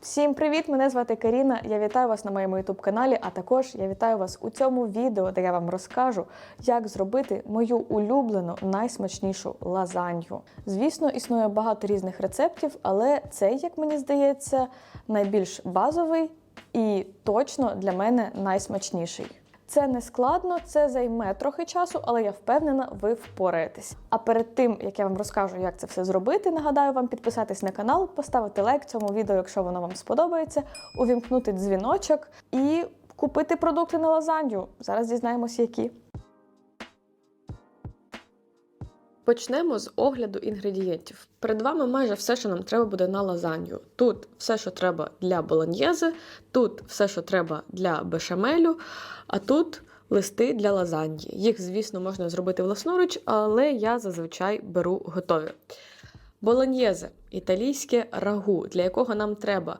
Всім привіт! Мене звати Каріна. Я вітаю вас на моєму youtube каналі. А також я вітаю вас у цьому відео, де я вам розкажу, як зробити мою улюблену найсмачнішу лазанью. Звісно, існує багато різних рецептів, але цей, як мені здається, найбільш базовий і точно для мене найсмачніший. Це не складно, це займе трохи часу, але я впевнена, ви впораєтесь. А перед тим як я вам розкажу, як це все зробити, нагадаю вам підписатись на канал, поставити лайк цьому відео, якщо воно вам сподобається, увімкнути дзвіночок і купити продукти на лазанью. Зараз дізнаємось, які. Почнемо з огляду інгредієнтів. Перед вами майже все, що нам треба буде на лазанью. Тут все, що треба для болоньєзи, тут все, що треба для бешамелю, а тут листи для лазаньї. Їх, звісно, можна зробити власноруч, але я зазвичай беру готові. Болоньєзе італійське рагу, для якого нам треба